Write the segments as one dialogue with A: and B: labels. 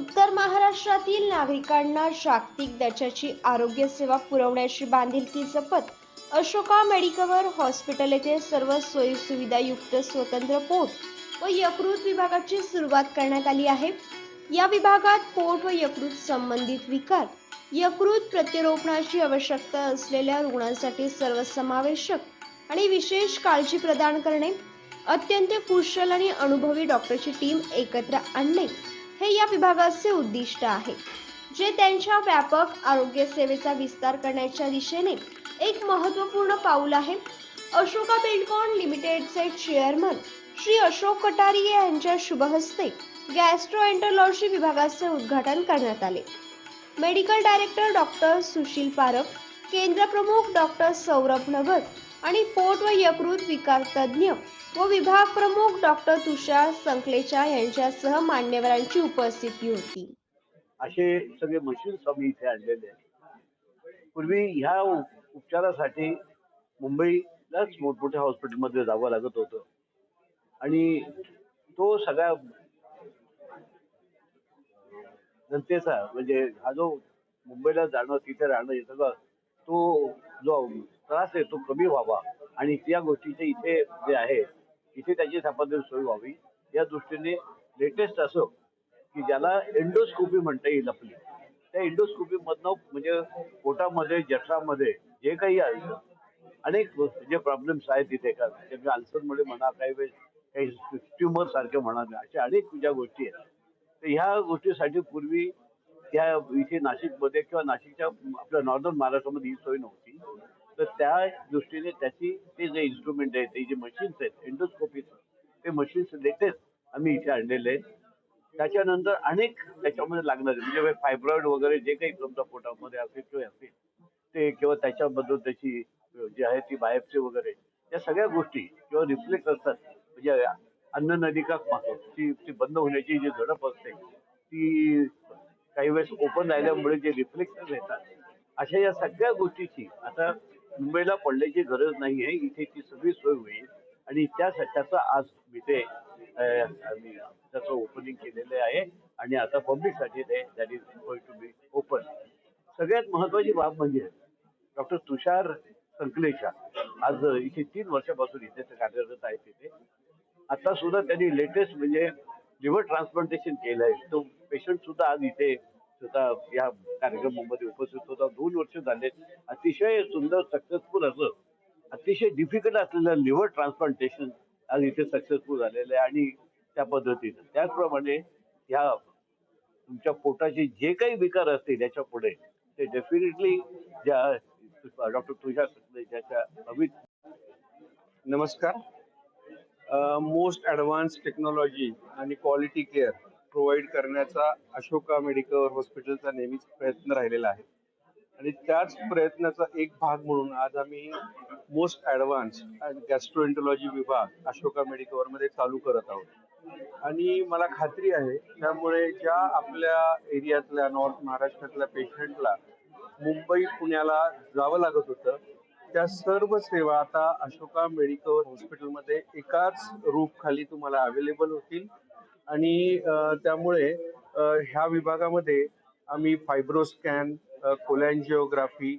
A: उत्तर महाराष्ट्रातील नागरिकांना जागतिक दर्जाची आरोग्य सेवा पुरवण्याची बांधिलकी जपत अशोका मेडिकवर हॉस्पिटल येथे सर्व सोयी सुविधायुक्त स्वतंत्र पोट व यकृत विभागाची सुरुवात करण्यात आली आहे. या विभागात पोट व यकृत संबंधित विकार यकृत प्रत्यारोपणाची आवश्यकता असलेल्या रुग्णांसाठी सर्वसमावेशक आणि विशेष काळजी प्रदान करणे अत्यंत कुशल आणि अनुभवी डॉक्टरची टीम एकत्र आणणे हे या विभागाचे उद्दिष्ट आहे जे त्यांच्या व्यापक आरोग्य सेवेचा विस्तार करण्याच्या दिशेने एक महत्त्वपूर्ण पाऊल आहे. अशोका बिल्डकॉन लिमिटेडचे चेअरमन श्री अशोक कटारिये यांच्या शुभहस्ते गॅस्ट्रोएंटरॉलॉजी विभागाचे उद्घाटन करण्यात आले. Medical director doctor Sushil Parakh केंद्र प्रमुख डॉक्टर सौरभ नगर आणि पोट व यकृत विकार तज्ज्ञ व विभाग प्रमुख डॉक्टर तुषार संकलेचा यांच्यासह मान्यवरांची उपस्थिती होती.
B: असे सगळे मशीन स्वामी इथे आणलेले आहेत. पूर्वी ह्या उपचारासाठी मुंबईलाच मोठमोठ्या हॉस्पिटलमध्ये जावं लागत होतं. आणि तो सगळ्या जनतेचा म्हणजे हा जो मुंबईला जाणं तिथे राहणं हे सगळं तो जो त्रास आहे तो कमी व्हावा. आणि त्या गोष्टीचे इथे जे आहे इथे त्याची सापडण्याची सोय व्हावी. या दृष्टीने लेटेस्ट असं की ज्याला एंडोस्कोपी म्हणता येईल आपली. त्या एंडोस्कोपी मधनं म्हणजे पोटामध्ये जठरामध्ये जे काही आहे, अनेक जे प्रॉब्लेम्स आहेत तिथे. का ते मध्ये म्हणा काही वेळेस काही ट्युमर सारखे म्हणा अशा अनेक ज्या गोष्टी आहेत. तर ह्या गोष्टीसाठी पूर्वी त्या इथे नाशिकमध्ये किंवा नाशिकच्या आपल्या नॉर्दर्न महाराष्ट्रामध्ये ही सोय नव्हती. तर त्या दृष्टीने त्याची ते जे इन्स्ट्रुमेंट आहे ते जे मशीन्स आहेत एंडोस्कोपी ते मशीन्स लेटेस्ट आम्ही इथे आणलेले आहेत. त्याच्यानंतर अनेक त्याच्यामध्ये लागणारे म्हणजे फायब्रॉइड वगैरे जे काही तुमच्या पोटामध्ये असेल किंवा असेल ते किंवा त्याच्याबद्दल त्याची जी आहे ती बायोप्सी वगैरे या सगळ्या गोष्टी किंवा रिफ्लेक्ट असतात म्हणजे अन्न नलिका ती ती बंद होण्याची जी झडप असते ती काही वेळेस ओपन राहिल्यामुळे जे रिफ्लेक्शन येतात अशा या सगळ्या गोष्टीची आता मुंबईला पडण्याची गरज नाही आहे इथे ती सगळी सोय होईल. आणि त्यासाठी त्याचं आज मी ते त्याचं ओपनिंग केलेलं आहे. आणि आता पब्लिकसाठी ते that is going to be open सगळ्यात महत्वाची बाब म्हणजे डॉक्टर तुषार संकलेशा आज इथे तीन वर्षापासून इथे ते कार्यरत आहेत तिथे. आता सुद्धा त्यांनी लेटेस्ट म्हणजे लिव्हर ट्रान्सप्लांटेशन केलं आहे तो पेशंट सुद्धा आज इथे सुद्धा या कार्यक्रमामध्ये उपस्थित होता. दोन वर्ष झाले. अतिशय सुंदर सक्सेसफुल असं अतिशय डिफिकल्ट असलेलं लिव्हर ट्रान्सप्लांटेशन आज इथे सक्सेसफुल झालेलं आहे आणि त्या पद्धतीनं. त्याचप्रमाणे ह्या तुमच्या पोटाचे जे काही विकार असतील याच्यापुढे ते डेफिनेटली ज्या डॉक्टर तुषार सकले ज्याच्या नवीन
C: नमस्कार. मोस्ट ॲडव्हान्स टेक्नॉलॉजी आणि क्वालिटी केअर प्रोव्हाइड करण्याचा अशोका मेडिकल हॉस्पिटलचा नेहमीच प्रयत्न राहिलेला आहे. आणि त्याच प्रयत्नाचा एक भाग म्हणून आज आम्ही मोस्ट ॲडव्हान्स गॅस्ट्रोएंटॉलॉजी विभाग अशोका मेडिकलमध्ये चालू करत आहोत. आणि मला खात्री आहे त्यामुळे ज्या आपल्या एरियातल्या नॉर्थ महाराष्ट्रातल्या पेशंटला मुंबई पुण्याला जावं लागत होतं त्या सर्व सेवा आता अशोका मेडिकल हॉस्पिटलमध्ये एकाच रूफ खाली तुम्हाला अवेलेबल होतील. आणि त्यामुळे ह्या विभागामध्ये आम्ही फायब्रोस्कॅन कोलॅन्जिओग्राफी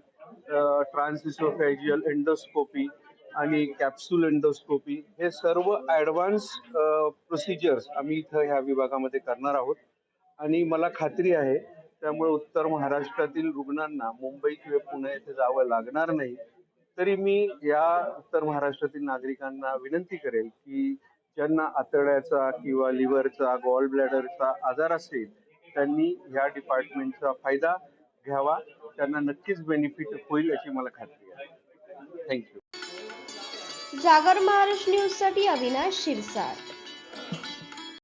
C: ट्रान्सिसोफॅजियल एंडोस्कोपी आणि कॅप्सूल एंडोस्कोपी हे सर्व ॲडव्हान्स प्रोसिजर्स आम्ही इथं ह्या विभागामध्ये करणार आहोत. आणि मला खात्री आहे त्यामुळे उत्तर महाराष्ट्रातील रुग्णांना मुंबई किंवा पुणे येथे जावं लागणार नाही. तरी मी या उत्तर महाराष्ट्रातील नागरिकांना विनंती करेल की ज्यांना आतड्याचा किंवा लिव्हरचा गॉल ब्लॅडरचा आजार असेल त्यांनी ह्या डिपार्टमेंटचा फायदा घ्यावा. त्यांना नक्कीच बेनिफिट होईल अशी मला खात्री आहे. थँक्यू
A: जागर महाराष्ट्र न्यूजसाठी अविनाश शिरसाट.